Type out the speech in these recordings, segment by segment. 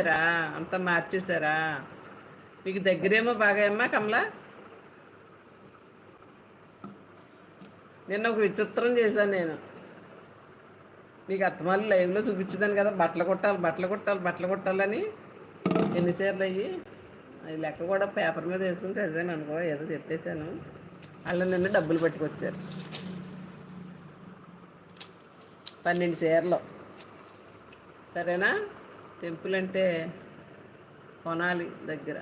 రా అంతా మార్చేశారా? మీకు దగ్గరేమో బాగా అమ్మా కమలా. నిన్న ఒక విచిత్రం చేశాను నేను. మీకు అత్తమాలు లైవ్లో చూపించదాను కదా బట్టలు కొట్టాలి బట్టలు కొట్టాలి బట్టలు కొట్టాలని. ఎన్నిసార్లు అయ్యి? అది లెక్క కూడా పేపర్ మీద వేసుకుని చదివాను అనుకో ఏదో చెప్పేశాను. వాళ్ళు నిన్న డబ్బులు పట్టుకొచ్చారు. పన్నెండు చీరలు సరేనా? టెంపుల్ అంటే కొనాలి దగ్గర.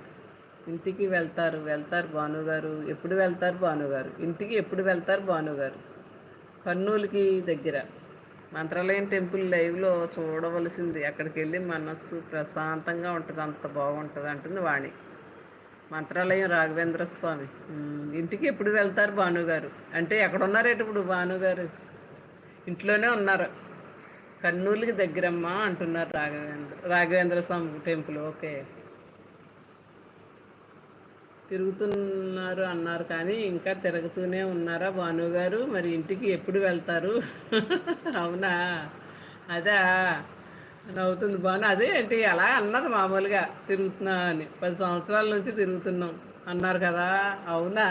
ఇంటికి వెళ్తారు వెళ్తారు భానుగారు ఎప్పుడు వెళ్తారు భానుగారు ఇంటికి ఎప్పుడు వెళ్తారు భానుగారు కర్నూలుకి దగ్గర. మంత్రాలయం టెంపుల్ లైవ్లో చూడవలసింది. అక్కడికి వెళ్ళి మనసు ప్రశాంతంగా ఉంటుంది అంత బాగుంటుంది అంటుంది వాణి. మంత్రాలయం రాఘవేంద్ర స్వామి. ఇంటికి ఎప్పుడు వెళ్తారు భానుగారు అంటే ఎక్కడున్నారేట ఇప్పుడు భానుగారు ఇంట్లోనే ఉన్నారు. కర్నూలుకి దగ్గరమ్మా అంటున్నారు రాఘవేంద్ర రాఘవేంద్ర స్వామి టెంపుల్ ఓకే. తిరుగుతున్నారు అన్నారు కానీ ఇంకా తిరుగుతూనే ఉన్నారా భాను గారు? మరి ఇంటికి ఎప్పుడు వెళ్తారు? అవునా? అదా? నవ్వుతుంది బాను అదే ఏంటి అలా అన్నది మామూలుగా తిరుగుతున్నా అని. పది సంవత్సరాల నుంచి తిరుగుతున్నాం అన్నారు కదా? అవునా?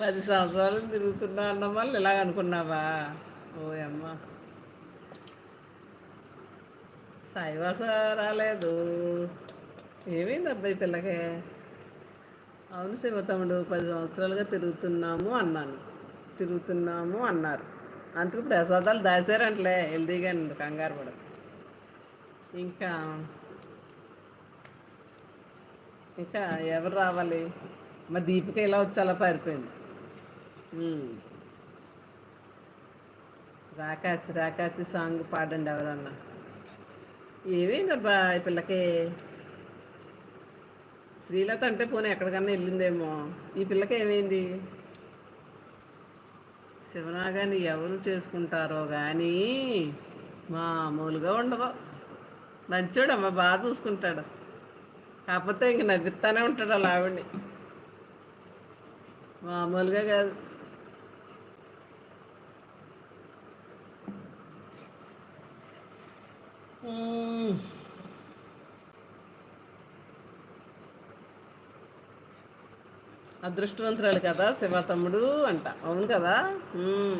పది సంవత్సరాలు తిరుగుతున్నా అన్న వాళ్ళు ఇలాగ అనుకున్నావా? ఓయమ్మ సైవాస రాలేదు. ఏమైంది అబ్బాయి పిల్లకే? అవును శివతముడు పది సంవత్సరాలుగా తిరుగుతున్నాము అన్నాను. తిరుగుతున్నాము అన్నారు. అందుకు ప్రసాదాలు దాసారంటలే హెల్దీగా కంగారు పడ. ఇంకా ఇంకా ఎవరు రావాలి? మా దీపిక ఇలా వచ్చి అలా పారిపోయింది. రాకాసి రాకాసి సాంగ్ పాడండి ఎవరన్నా ఏమైందబ్బా ఈ పిల్లకి? శ్రీలత అంటే పోనీ ఎక్కడికన్నా వెళ్ళిందేమో. ఈ పిల్లకి ఏమైంది? శివనాగాన్ని ఎవరు చేసుకుంటారో కానీ మామూలుగా ఉండవు. మంచోడు అమ్మ బాగా చూసుకుంటాడు. కాకపోతే ఇంక నవ్విస్తానే ఉంటాడు అలా ఆవిడ్ని మామూలుగా కాదు. Hmm. అదృష్టవంతురాలు కదా శివ తమ్ముడు అంట. అవును కదా? Hmm.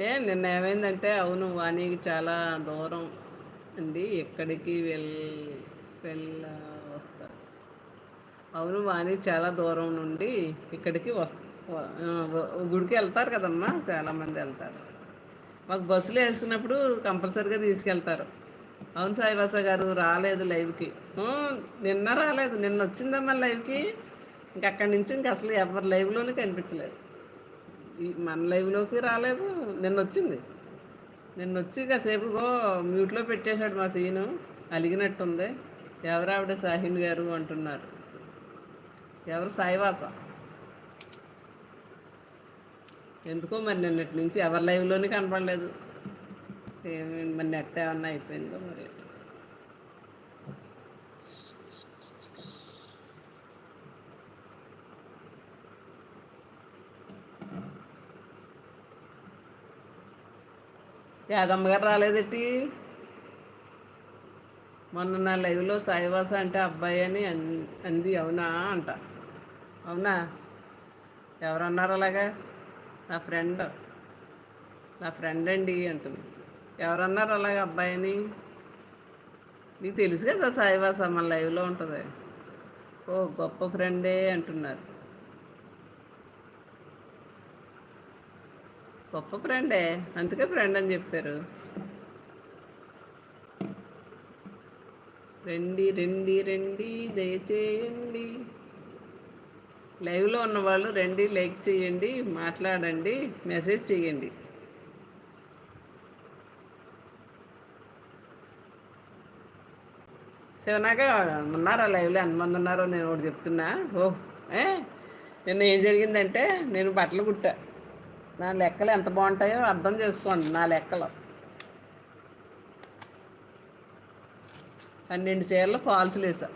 ఏ నిన్న ఏమైందంటే అవును వాణికి చాలా దూరం అండి. ఎక్కడికి వెళ్ వెళ్ళ అవును వాణి చాలా దూరం నుండి ఇక్కడికి వస్త గుడికి వెళ్తారు కదమ్మా చాలామంది వెళ్తారు. మాకు బస్సులు వేసినప్పుడు కంపల్సరీగా తీసుకెళ్తారు. అవును సాయిబాస గారు రాలేదు లైవ్కి. నిన్న రాలేదు నిన్న వచ్చిందమ్మా లైవ్కి? ఇంక అక్కడి నుంచి ఇంక అసలు ఎవరి లైవ్లోనే కనిపించలేదు. మన లైవ్లోకి రాలేదు నిన్న వచ్చింది. నిన్న వచ్చి కాసేపు మ్యూట్లో పెట్టేశాడు మా సీను అలిగినట్టుంది. ఎవరు ఆవిడ సాహిన్ గారు అంటున్నారు. ఎవరు సాయివాస? ఎందుకో మరి నిన్నటి నుంచి ఎవరి లైవ్లోనే కనపడలేదు. ఏమి మరి నెట్ ఏమన్నా అయిపోయిందో మరి. యాదమ్మ గారు రాలేదటి మొన్న నా లైవ్లో సాయివాస అంటే అబ్బాయి అని అంది అవునా అంట. అవునా? ఎవరన్నారు అలాగా? నా ఫ్రెండ్. నా ఫ్రెండ్ అండి అంటుంది. ఎవరన్నారు అలాగే అబ్బాయిని? నీకు తెలుసు కదా సాయిబాసా మన లైవ్లో ఉంటుంది. ఓ గొప్ప ఫ్రెండే అంటున్నారు. గొప్ప ఫ్రెండే? అందుకే ఫ్రెండ్ అని చెప్పారు. రండి రండి రండి దయచేయండి. లైవ్లో ఉన్న వాళ్ళు రండి లైక్ చేయండి మాట్లాడండి మెసేజ్ చేయండి. శివనాక ఉన్నారా లైవ్లో? ఎంతమంది ఉన్నారో నేను ఒకటి చెప్తున్నా. ఓ ఏ? నిన్న ఏం జరిగిందంటే నేను బట్టలు కుట్టా. నా లెక్కలు ఎంత బాగుంటాయో అర్థం చేసుకోండి నా లెక్కలు. పన్నెండు చీరలు ఫాల్స్ వేసా